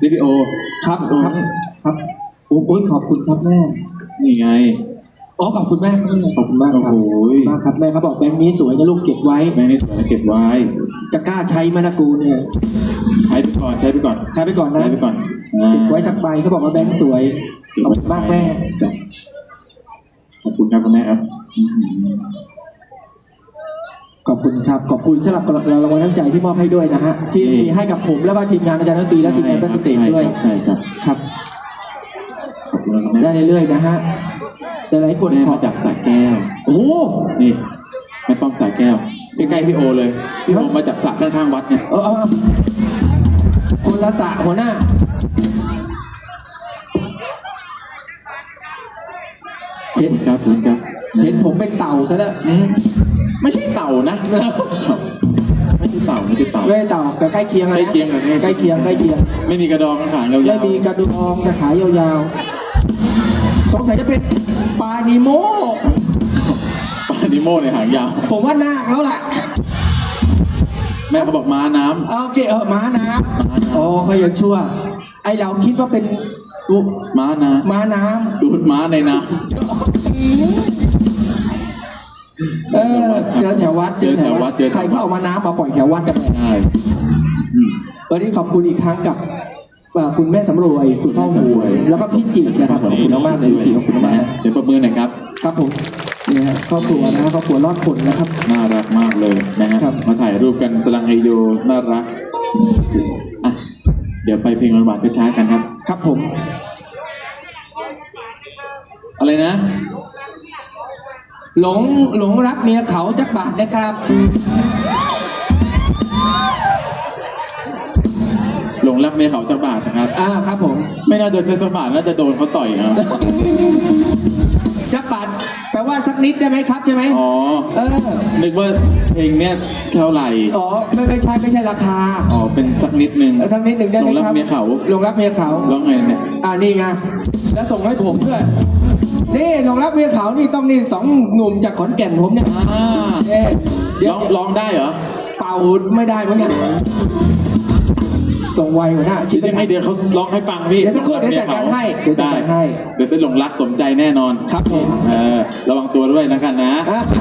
นี่พี่โอครับครับครับโอ้ยขอบคุณครับแม่นี่ไงอ๋อขอบคุณแม่ครับขอบคุณมากครับโอ้โหมากครับแม่เขาบอกแบงค์นี้สวยนะลูกเก็บไว้แม่นี่สวยนะเก็บไว้ จะกล้าใช้ไหมนะกูเนี่ยใช้ไปก่อนใช้ไปก่อนใช้ไปก่อนนะใช้ไปก่อนอ่าเก็บไว้สักใบเขาบอกว่าแบงค์สวยเก็บขอบไว้คุณมากแม่จ้ะขอบคุณครับคุณแม่ครับอื้อหือ ขอบคุณครับ ขอบคุณสำหรับรางวัลน้ำใจที่มอบให้ด้วยนะฮะ ที่มีให้กับผมแล้วก็ทีมงานอาจารย์ดนตรีและทีมงานแบสเตจด้วยใช่ครับครับขอบคุณครับแม่ได้เรื่อยๆนะฮะแต่หลายคนแม่ขอมาจากสระแก้ว โอ้โหนี่แม่ป้อมสระแก้วใกล้ๆพี่โอเลยพี่โอมาจากสระข้างๆวัดเนี่ยเออเอาเอาคนละสระหัวหน้าเห็นครับเห็นครับเห็นผมเป็นเต่าซะแล้วอืมไม่ใช่ เต่านะ ไม่ใช่เต่าไม่ใช่เต่า ไม่ใช่เต่าแต่ใกล้เคียงอะนะใกล้เคียงกับใกล้เคียงใกล้เคียง ไม่มีกระดองขางยาวๆไม่มีกระดูกองแต่ขายาวๆ สงสัยจะเป็นปลานิโม ปลานิโมในหางยาว ผมว่านาคแล้วล่ะ แม่เขาบอกม้าน้ำ โอเคเออม้าน้ม้าน้ำำอ๋อก็ยังชั่ว ไอเราคิดว่าเป็นลูกม้าน้ม้าน้ำดูดม้าในน้ำ ววัดเจอแถววัดเจอแถววัด ใครเขาเอามาน้ำมาปล่อยแถววัดกันเลยำใช่อืม วันนี้ขอบคุณอีกครั้งกับเอ่อคุณแม่สำรวยคุณพ่อหมูแล้วก็พี่จินะครับขอบคุณมากๆเลยพี่จิขอบคุณมากๆนะเสียงปรบมือหน่อยครับ ครับผมนี่ฮะครอบครัวนะฮะครอบครัวรอดผลนะครับ น่ารักมากเลยนะฮะครับ มาถ่ายรูปกันสลังไฮโดน่ารักอะเดี๋ยวไปเพลงหวานๆช้าๆกันครับ ครับผม อะไรนะ หลงหลงรักเมียเขาจักบาทนะครับ หลงรักเมียเขาจะบาทนะครับ อ่าครับผม ไม่น่าจะจะบาทน่าจะโดนเขาต่อยนะจักบาทแปลว่าสักนิดได้ไหมครับใช่ไหมอ๋อเออนึกว่าเพลงเนี้ยเท่าไหร่อ๋อไม่ไม่ใช่ไม่ใช่ราคาอ๋อเป็นสักนิดนึงเอาสักนิดหนึ่งได้ไหมหลงรักครับเมียเขาหลงรักเมียเขาร้องไงเนี่ยอ่านี่ไงแล้วส่งให้ผมด้วย นี่หลงรักเมียเขานี่ต้องนี่สองหนุ่มจากขอนแก่นผมเนี่ยอ่าเอ๊ะเดี๋ยวร้องร้องได้เหรอเป่าไม่ได้เหมือนกันส่งไวหัวหน้าคิคิดดไม่ยังไงทัน เดี๋ยวเขาร้องให้ฟังพี่เดี๋ยวสักครู่เดี๋ยวจัดการให้เดี๋ยวจัดการให้เดี๋ยวได้หลงรักสมใจแน่นอนครับผม เออระวังตัวด้วยนะกันนะ อะอะ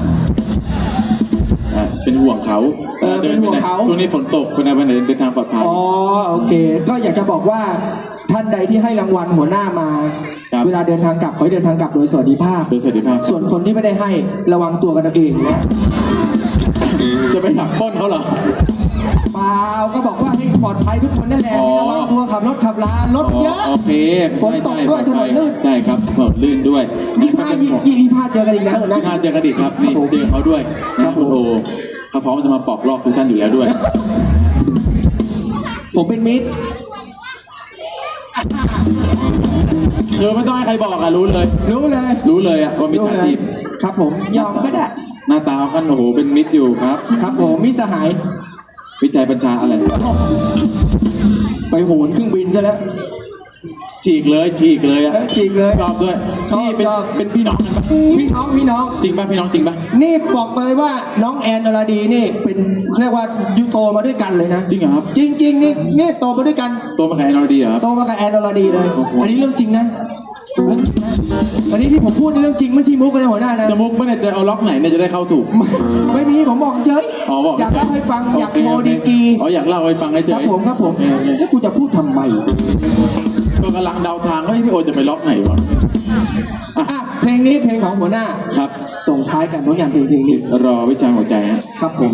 เป็นห่วงเขาเออเป็นห่วงเขา ช่วงนี้ฝนตกเป็นอะไรวันไหนเดินทางปลอดภัย อ๋อโอเค ก็อยากจะบอกว่าท่านใดที่ให้รางวัลหัวหน้ามา ครับ เวลาเดินทางกลับขอให้เดินทางกลับโดยสวัสดิภาพ โดยสวัสดิภาพส่วนคนที่ไม่ได้ให้ระวังตัวกันเอาเองนะจะไปหลักปล้นเขาเหรอ เปล่าก็บอกว่าให้ปลอดภัยทุกคนนั่นแหละอ๋อระวังตัวขับรถขับลารถเยอะ โอเคฝนตกด้วยถนนลื่น ใช่ครับถนนลื่นด้วยยี่ห้ายี่ยี่ยี่ห้าเจอกันอีกแล้วหัวหน้าน่าเจอกระดิกครับนี่ครับผม เจอเขาด้วยครันะบผมคุณโอ เขาพร้อมจะมาปอกลอกทุกท่านอยู่แล้วด้วย ผมเป็นมิตรเธอไม่ต้องให้ใครบอกอะรู้เลย รู้เลย รู้เลยอะว่ามิจฉาชีพครับผมยอมก็ได้ หน้าตาเขากันโอ้โหเป็นมิตรอยู่ครับ ครับผมมิตรสหาย วิจัยบัญชาอะไร ไปโหนเครื่องบินซะแล้ว ฉีกเลยฉีกเลยอะเออฉีกเลยชอบด้วยชอบนี่เป็นชอบ เป็นพี่น้องกันปะพี่น้องพี่น้อง จริงป่ะพี่น้องจริงป่ะนี่บอกเลยว่าน้องแอนอรดีนี่เป็นเรียกว่ายุโตมาด้วยกันเลยนะ จริงเหรอครับจริง ๆ นี่นี่โตมาด้วยกัน ตัวมาขายนอร์ดีเหรอครับ โตมากับแอนอรดีเลย โอ้โห อันนี้เรื่องจริงนะเรื่องจริงนะอันนี้ที่ผมพูดนี่เรื่องจริงไม่ใช่มุกกันนะหัวหน้านะ จะมุกไม่ได้จะเอาล็อกไหนเนี่ยจะได้เข้าถูก ไม่มีผมบอกเฉยอ๋อบอกอยากเล่าให้ฟังอยากโเคโชว์โเคดีกรีอ๋ออยากเล่าให้ฟังให้เฉครับยผมครับผม โอเคโอเค แล้วกูจะพูดทำไม ก็กำลังเดาทางว่าพี่โอจะไปล็อกไหนวะอะเพลงนี้เพลงของหัวหน้า ครับ ส่งท้ายกันผลงานเพลงเพลงนี้ รอวิชาหัวใจฮะ ครับผม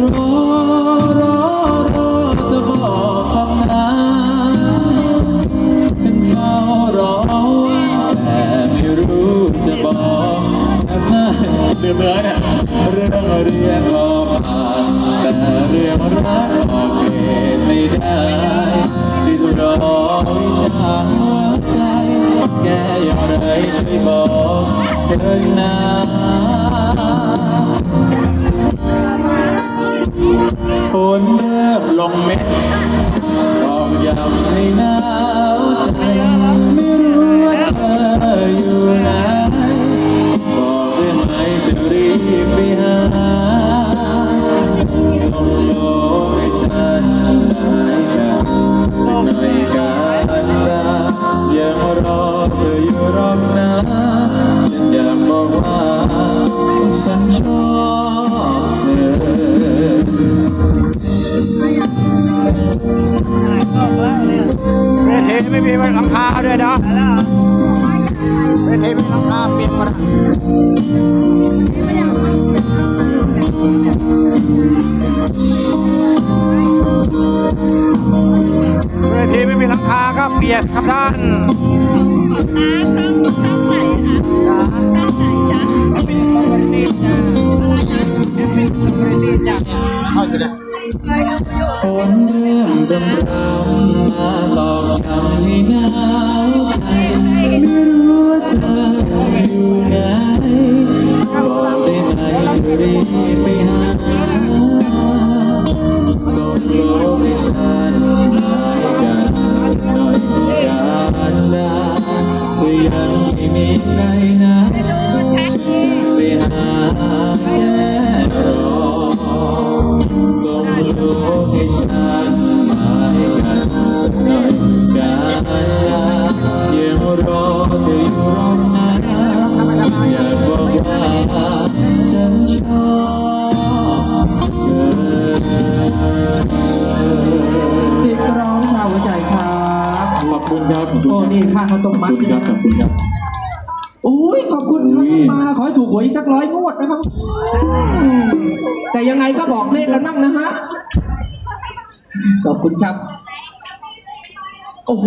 รอรอรอจะบอกคำนั้นฉันเฝ้ารอแต่ไม่รู้จะบอกแต่ไม่เรื่องเนื้อเนี่ยเรื่องเรียนออกผ่านแต่เรื่องรักออกเหตุไม่ได้ที่รอวิชาหัวใจ แกอย่างไรช่วยบอกเธอนะ ฝนเริ่มลงเม็ดลองยำให้หนา ไม่มีหลังคาด้วยนะเวทีไม่มีหลังคาเปิดหมดอะเวทีไม่มีหลังคาก็เปียกครับท่านช่องช่องไหนคะช่องไหนจ๊ะเป็นคอมมูนิตี้จ้ะเป็ คนเอาอยู่เลยฝนเริ่มรำรำมาหลอกทำให้หนาวใจไม่รู้ว่าเธออยู่ไหนบอกได้ไหมจะรีบไปหาส่งโลกให้ฉันได้กันสักหน่อยกันนะเธอยังไม่มีใครนะฉันจะไปหา คุณครับขอบคุณโอ้ครับนี่ค่าข้าวต้มขมัอบดคุณครับขอบคุณครับโอ้ยขอบคุณครับอุ้ยมาขอให้ถูกหวยอีกสักร้อยงวดนะครับอืมแต่ยังไงก็บอกเลขกันบ้างนะฮะขอบคุณครับ โอ้โห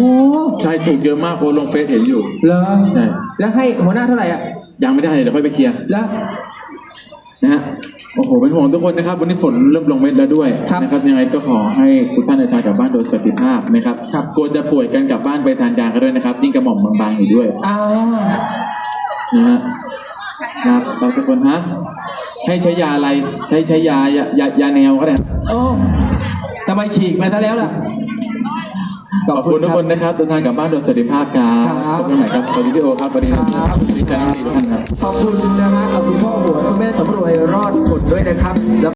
ใช่ถูกเยอะมากโพสต์ลงเฟซเห็นอยู่ เหรอใช่ แล้วให้หัวหน้าเท่าไหร่อะยังไม่ได้เดี๋ยวค่อยไปเคลียร์แล้วนะฮะ โอ้โหเป็นห่วงทุกคนนะครับ วันนี้ฝนเริ่มลงเม็ดแล้วด้วยครับนะครับยังไงก็ขอให้ทุกท่านเดินทางกลับบ้านโดยสวัสดิภาพนะครับครับ กลัวจะป่วยกันกลับบ้านไปทานยากันด้วยนะครับ ยิ่งกระหม่อมบางๆอยู่ด้วยอ่านะฮะครับเราทุกคนฮะให้ใช้ยาอะไรใช้ใช้ยายายายาแนวก็ได้ครับโอ้ทำไมฉีกมาซะแล้วล่ะ ขอบคุณทุกคนนะครับเดินทางกลับบ้านโดยสวัสดิภาพครับครับขอบคุณใหม่ครับสวัสดีพี่โอครับสวัสดีครับครับสวัสดีอาจารย์ทั้งสี่ท่านครับขอบคุณนะฮะขอบคุณพ่อหัวคุณแม่สำรวยรอดผลด้วยนะครับแล้ว